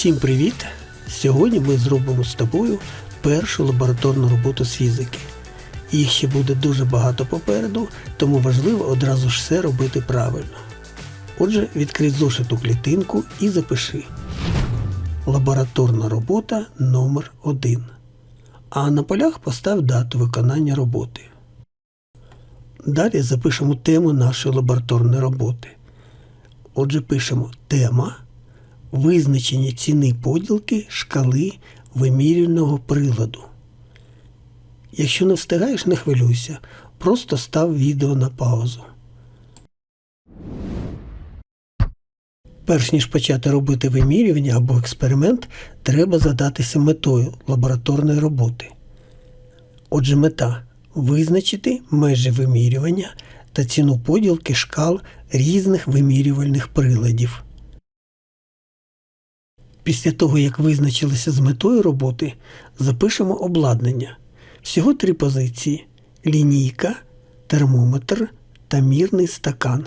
Всім привіт! Сьогодні ми зробимо з тобою першу лабораторну роботу з фізики. Їх ще буде дуже багато попереду, тому важливо одразу ж все робити правильно. Отже, відкрий зошиту клітинку і запиши. Лабораторна робота номер 1 А на полях постав дату виконання роботи. Далі запишемо тему нашої лабораторної роботи. Отже, пишемо тема визначення ціни поділки шкали вимірювального приладу. Якщо не встигаєш, не хвилюйся, просто став відео на паузу. Перш ніж почати робити вимірювання або експеримент, треба задатися метою лабораторної роботи. Отже, мета визначити межі вимірювання та ціну поділки шкал різних вимірювальних приладів. Після того, як визначилися з метою роботи, запишемо обладнання. Всього три позиції лінійка, термометр та мірний стакан.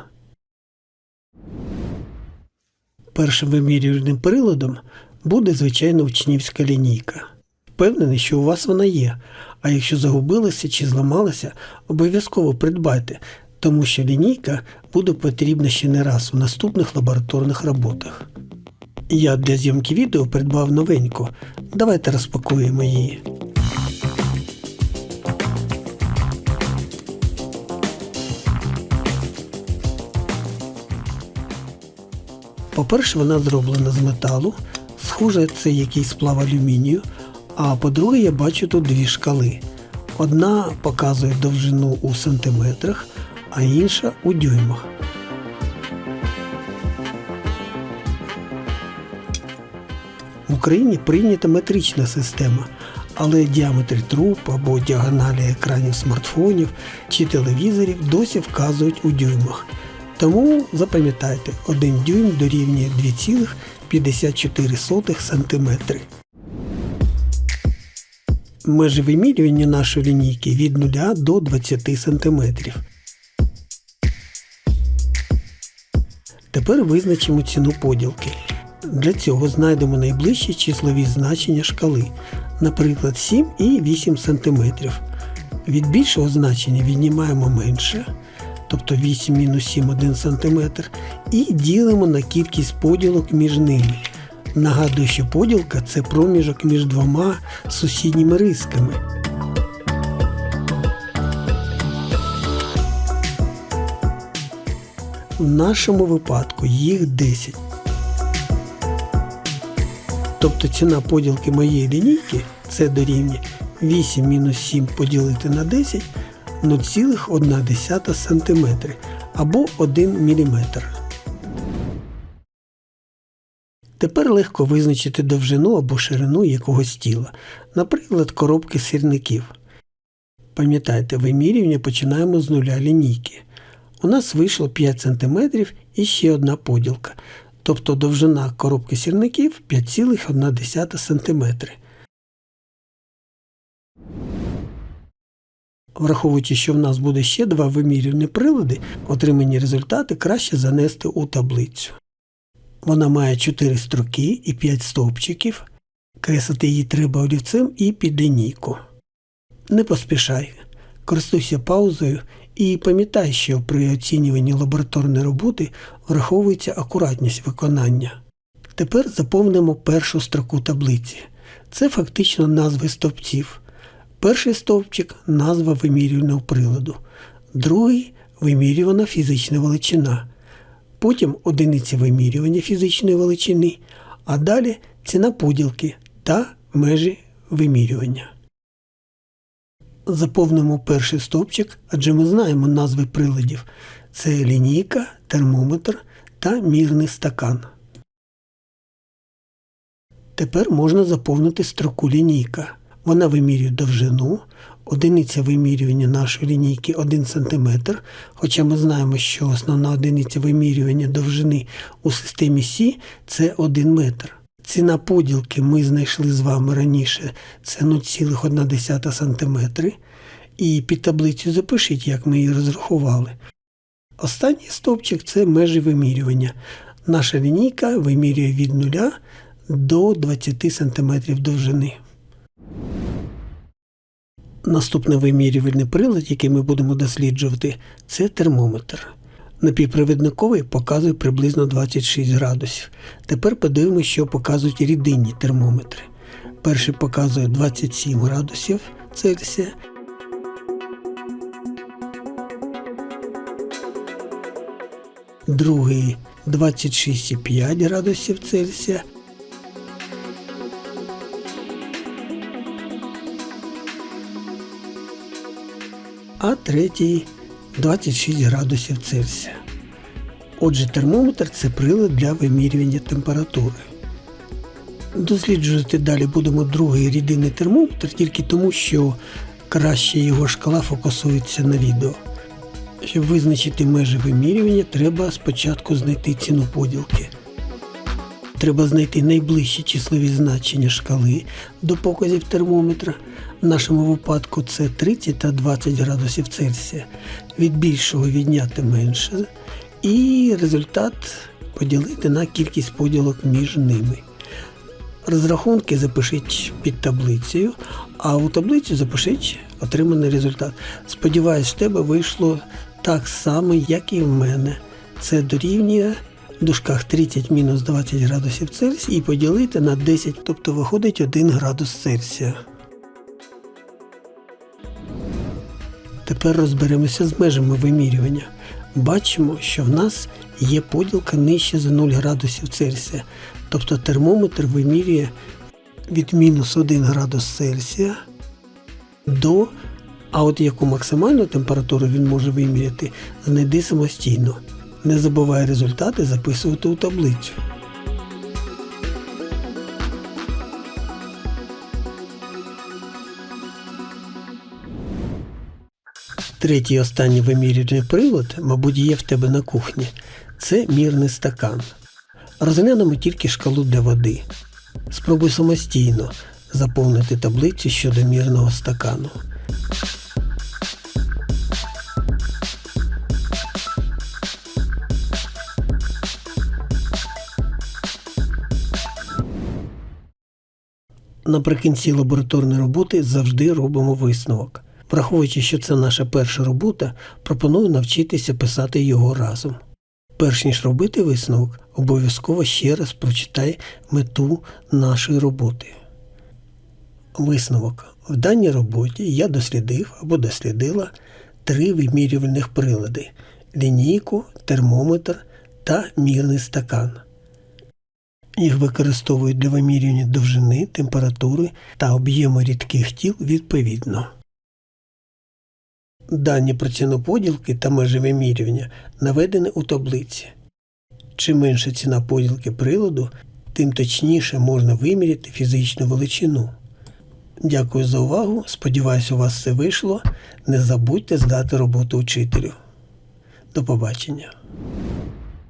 Першим вимірювальним приладом буде звичайно учнівська лінійка. Впевнений, що у вас вона є, а якщо загубилася чи зламалася, обов'язково придбайте, тому що лінійка буде потрібна ще не раз у наступних лабораторних роботах. Я для зйомки відео придбав новеньку. Давайте розпакуємо її. По-перше, вона зроблена з металу. Схоже, це якийсь сплав алюмінію. А по-друге, я бачу тут дві шкали. Одна показує довжину у сантиметрах, а інша у дюймах. В Україні прийнята метрична система, але діаметри труб або діагоналі екранів смартфонів чи телевізорів досі вказують у дюймах. Тому запам'ятайте, 1 дюйм дорівнює 2,54 см. Межі вимірювання нашої лінійки від 0 до 20 см. Тепер визначимо ціну поділки. Для цього знайдемо найближчі числові значення шкали, наприклад, 7 і 8 см. Від більшого значення віднімаємо менше, тобто 8 мінус 7 1 см, і ділимо на кількість поділок між ними. Нагадую, що поділка це проміжок між двома сусідніми рисками. В нашому випадку їх 10. Тобто ціна поділки моєї лінійки це дорівнює 8 мінус 7 поділити на 10 0,1 см або 1 мм. Тепер легко визначити довжину або ширину якогось тіла, наприклад, коробки сірників. Пам'ятайте, вимірювання починаємо з нуля лінійки. У нас вийшло 5 см і ще одна поділка тобто довжина коробки сірників 5,1 см. Враховуючи, що в нас буде ще два вимірювальні прилади, отримані результати краще занести у таблицю. Вона має 4 строки і 5 стовпчиків. Креслити її треба олівцем і під лінійку. Не поспішай, користуйся паузою і пам'ятай, що при оцінюванні лабораторної роботи враховується акуратність виконання. Тепер заповнимо першу строку таблиці. Це фактично назви стовпців. Перший стовпчик назва вимірювального приладу, другий вимірювана фізична величина, потім одиниця вимірювання фізичної величини, а далі ціна поділки та межі вимірювання. Заповнимо перший стовпчик, адже ми знаємо назви приладів. Це лінійка, термометр та мірний стакан. Тепер можна заповнити строку лінійка. Вона вимірює довжину, одиниця вимірювання нашої лінійки 1 см, хоча ми знаємо, що основна одиниця вимірювання довжини у системі Сі це 1 метр. Ціна поділки ми знайшли з вами раніше, це 0,1 см. І під таблицю запишіть, як ми її розрахували. Останній стовпчик це межі вимірювання. Наша лінійка вимірює від 0 до 20 см довжини. Наступний вимірювальний прилад, який ми будемо досліджувати, це термометр. Напівпровідниковий показує приблизно 26 градусів. Тепер подивимося, що показують рідинні термометри. Перший показує 27 градусів Цельсія. Другий 26,5 градусів Цельсія. а третій 26 градусів Цельсія. Отже, термометр це прилад для вимірювання температури. Досліджувати далі будемо другий рідинний термометр тільки тому, що краще його шкала фокусується на відео. Щоб визначити межі вимірювання, треба спочатку знайти ціну поділки. Треба знайти найближчі числові значення шкали до показів термометра. В нашому випадку це 30 та 20 градусів Цельсія. Від більшого відняти менше. І результат поділити на кількість поділок між ними. Розрахунки запишіть під таблицею, а у таблицю запишіть отриманий результат. Сподіваюсь, в тебе вийшло так само, як і в мене. Це дорівнює в дужках 30 мінус 20 градусів Цельсія і поділити на 10, тобто виходить 1 градус Цельсія. Тепер розберемося з межами вимірювання. Бачимо, що в нас є поділка нижче за 0 градусів Цельсія. Тобто термометр вимірює від мінус 1 градус Цельсія до, а от яку максимальну температуру він може виміряти, знайди самостійно. Не забувай результати записувати у таблицю. Третій останній вимірювальний прилад, мабуть, є в тебе на кухні. Це мірний стакан. Розглянемо тільки шкалу для води. Спробуй самостійно заповнити таблицю щодо мірного стакану. Наприкінці лабораторної роботи завжди робимо висновок. Враховуючи, що це наша перша робота, пропоную навчитися писати його разом. Перш ніж робити висновок, обов'язково ще раз прочитай мету нашої роботи. Висновок. В даній роботі я дослідив або дослідила три вимірювальних прилади лінійку, термометр та мірний стакан. Їх використовують для вимірювання довжини, температури та об'єму рідких тіл відповідно. Дані про ціну поділки та межі вимірювання наведені у таблиці. Чим менша ціна поділки приладу, тим точніше можна виміряти фізичну величину. Дякую за увагу. Сподіваюсь, у вас все вийшло. Не забудьте здати роботу учителю. До побачення.